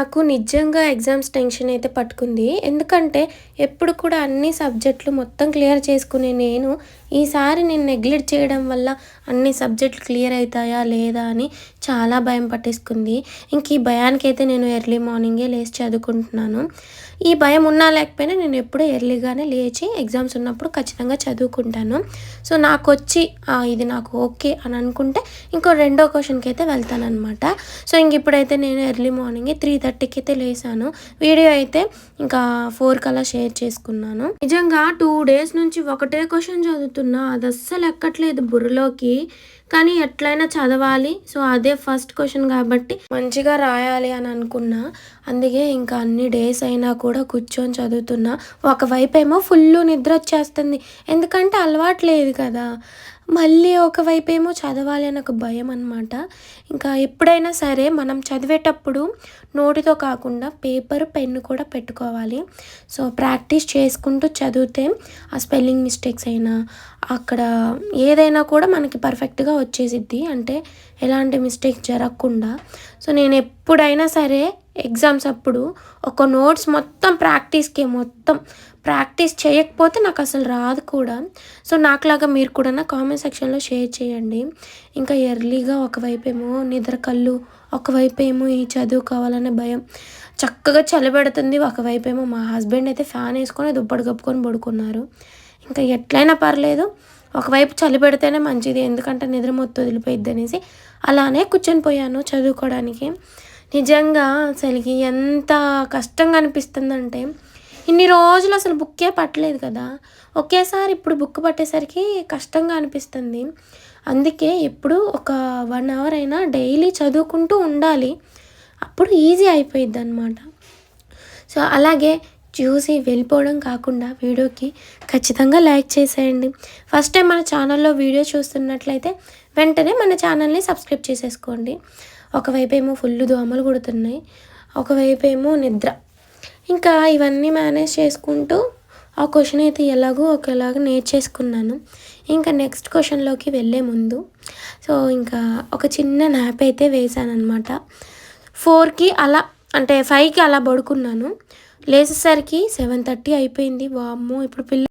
నాకు నిజంగా exams tension అయితే పట్టుకుంది. ఎందుకంటే ఎప్పుడు కూడా అన్ని సబ్జెక్టులు మొత్తం క్లియర్ చేసుకునే నేను ఈసారి నేను నెగ్లెక్ట్ చేయడం వల్ల అన్ని సబ్జెక్టులు క్లియర్ అవుతాయా లేదా అని చాలా భయం పట్టేసుకుంది. ఇంక ఈ భయానికి అయితే నేను ఎర్లీ మార్నింగే లేచి చదువుకుంటున్నాను. ఈ భయం ఉన్నా లేకపోయినా నేను ఎప్పుడూ ఎర్లీగానే లేచి ఎగ్జామ్స్ ఉన్నప్పుడు ఖచ్చితంగా చదువుకుంటాను. సో నాకు వచ్చి ఇది నాకు ఓకే అని అనుకుంటే ఇంకో రెండో క్వశ్చన్కి అయితే వెళ్తాను అనమాట సో ఇంక ఇప్పుడైతే నేను ఎర్లీ మార్నింగే త్రీ థర్టీకి అయితే లేసాను. వీడియో అయితే ఇంకా ఫోర్ కల్లా షేర్ చేసుకున్నాను. నిజంగా టూ డేస్ నుంచి ఒకటే క్వశ్చన్ చదువుతున్నా. అది అస్సలు ఎక్కట్లేదు బుర్రలోకి. కానీ ఎట్లయినా చదవాలి. సో అదే ఫస్ట్ క్వశ్చన్ కాబట్టి మంచిగా రాయాలి అని అనుకున్నా. అందుకే ఇంకా అన్ని డేస్ అయినా కూడా కూర్చొని చదువుతున్నా. ఒకవైపు ఏమో ఫుల్ నిద్ర వచ్చేస్తుంది. ఎందుకంటే అలవాటు లేదు కదా. మళ్ళీ ఒకవైపు ఏమో చదవాలి అని ఒక భయం అనమాట ఇంకా ఎప్పుడైనా సరే మనం చదివేటప్పుడు నోటితో కాకుండా పేపర్ పెన్ను కూడా పెట్టుకోవాలి. సో ప్రాక్టీస్ చేసుకుంటూ చదివితే ఆ స్పెల్లింగ్ మిస్టేక్స్ అయినా అక్కడ ఏదైనా కూడా మనకి పర్ఫెక్ట్గా వచ్చేసిద్ది. అంటే ఎలాంటి మిస్టేక్ జరగకుండా. సో నేను ఎప్పుడైనా సరే ఎగ్జామ్స్ అప్పుడు ఒక నోట్స్ మొత్తం ప్రాక్టీస్కి మొత్తం ప్రాక్టీస్ చేయకపోతే నాకు అసలు రాదు కూడా. సో నాకులాగా మీరు కూడా నా కామెంట్ సెక్షన్లో షేర్ చేయండి. ఇంకా ఎర్లీగా ఒకవైపేమో ఏమో నిద్ర కళ్ళు ఒకవైపేమో ఏమో ఈ చదువు కావాలనే భయం చక్కగా చలిపెడుతుంది. ఒకవైపేమో ఏమో మా హస్బెండ్ అయితే ఫ్యాన్ వేసుకొని దుప్పటి కప్పుకొని పడుకున్నారు. ఇంకా ఎట్లయినా పర్లేదు ఒకవైపు చలి పెడితేనే మంచిది. ఎందుకంటే నిద్ర మొత్తం వదిలిపోయిద్ది అనేసి అలానే కూర్చొని పోయాను చదువుకోవడానికి. నిజంగా అసలుకి ఎంత కష్టంగా అనిపిస్తుందంటే ఇన్ని రోజులు అసలు బుక్కే పట్టలేదు కదా. ఒకేసారి ఇప్పుడు బుక్ పట్టేసరికి కష్టంగా అనిపిస్తుంది. అందుకే ఎప్పుడు ఒక వన్ అవర్ అయినా డైలీ చదువుకుంటూ ఉండాలి. అప్పుడు ఈజీ అయిపోయిద్ది అనమాట సో అలాగే చూసి వెళ్ళిపోవడం కాకుండా వీడియోకి ఖచ్చితంగా లైక్ చేసేయండి. ఫస్ట్ టైం మన ఛానల్లో వీడియో చూస్తున్నట్లయితే వెంటనే మన ఛానల్ని సబ్స్క్రైబ్ చేసేసుకోండి. ఒకవైపు ఏమో ఫుల్ దోమలు కుడుతున్నాయి ఒకవైపు ఏమో నిద్ర. ఇంకా ఇవన్నీ మేనేజ్ చేసుకుంటూ ఆ క్వశ్చన్ అయితే ఎలాగో ఒకలాగా నేర్చేసుకున్నాను. ఇంకా నెక్స్ట్ క్వశ్చన్లోకి వెళ్ళే ముందు సో ఇంకా ఒక చిన్న నాప్ అయితే వేసాను అనమాట ఫోర్కి అలా అంటే ఫైవ్కి అలా పడుకున్నాను. లేచేసరికి సెవెన్ థర్టీ అయిపోయింది. వామ్మో ఇప్పుడు పిల్ల